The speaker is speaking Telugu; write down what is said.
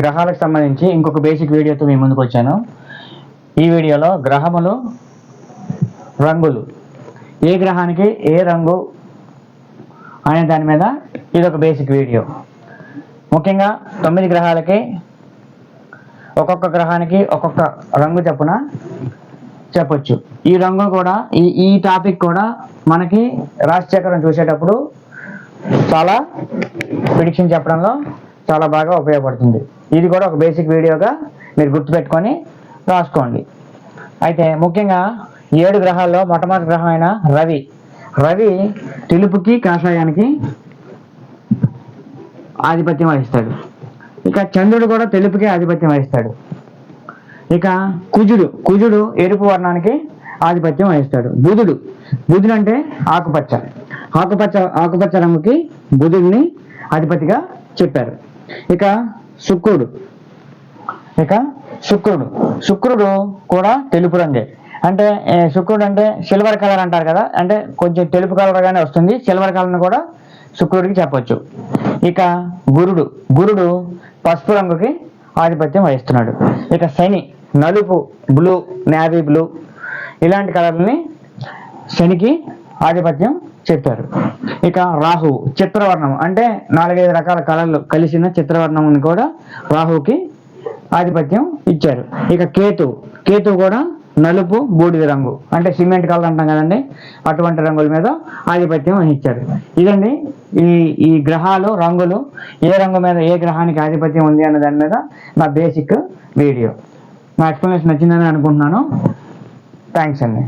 గ్రహాలకు సంబంధించి ఇంకొక బేసిక్ వీడియోతో మీ ముందుకు వచ్చాను. ఈ వీడియోలో గ్రహములు రంగులు. ఏ గ్రహానికి ఏ రంగు అనే దాని మీద ఇది ఒక బేసిక్ వీడియో. ముఖ్యంగా తొమ్మిది గ్రహాలకి ఒక్కొక్క గ్రహానికి ఒక్కొక్క రంగు చొప్పున చెప్పొచ్చు. ఈ రంగు కూడా ఈ ఈ టాపిక్ కూడా మనకి రాశిచక్రం చూసేటప్పుడు చాలా ప్రిడిక్షన్ చెప్పడంలో చాలా బాగా ఉపయోగపడుతుంది. ఇది కూడా ఒక బేసిక్ వీడియోగా మీరు గుర్తుపెట్టుకొని రాసుకోండి. అయితే ముఖ్యంగా ఏడు గ్రహాల్లో మొట్టమొదటి గ్రహం అయిన రవి. రవి తెలుపుకి కాషాయానికి ఆధిపత్యం వహిస్తాడు. ఇక చంద్రుడు కూడా తెలుపుకి ఆధిపత్యం వహిస్తాడు. ఇక కుజుడు కుజుడు ఎరుపు వర్ణానికి ఆధిపత్యం వహిస్తాడు. బుధుడు బుధుడు అంటే ఆకుపచ్చ. ఆకుపచ్చ ఆకుపచ్చ రంగుకి బుధుడిని అధిపతిగా చెప్పారు. ఇక శుక్రుడు. ఇక శుక్రుడు. శుక్రుడు కూడా తెలుపు రంగే. అంటే శుక్రుడు అంటే సిల్వర్ కలర్ అంటారు కదా? అంటే కొంచెం తెలుపు కలర్గానే వస్తుంది. సిల్వర్ కలర్ని కూడా శుక్రుడికి చెప్పొచ్చు. ఇక గురుడు. గురుడు పసుపు రంగుకి ఆధిపత్యం వహిస్తున్నాడు. ఇక శని నలుపు బ్లూ నేవీ బ్లూ ఇలాంటి కలర్ని శనికి ఆధిపత్యం చెప్పారు. ఇక రాహు చిత్రవర్ణం అంటే నాలుగైదు రకాల కళలు కలిసిన చిత్రవర్ణం కూడా రాహుకి ఆధిపత్యం ఇచ్చారు. ఇక కేతు కేతు కూడా నలుపు బూడిద రంగు అంటే సిమెంట్ కలర్ అంటాం కదండి అటువంటి రంగుల మీద ఆధిపత్యం వహించారు. ఇదండి ఈ ఈ గ్రహాలు రంగులు ఏ రంగు మీద ఏ గ్రహానికి ఆధిపత్యం ఉంది అనే దాని మీద నా బేసిక్ వీడియో నా ఎక్స్ప్లెనేషన్ నచ్చిందని అనుకుంటున్నాను. థ్యాంక్స్ అండి.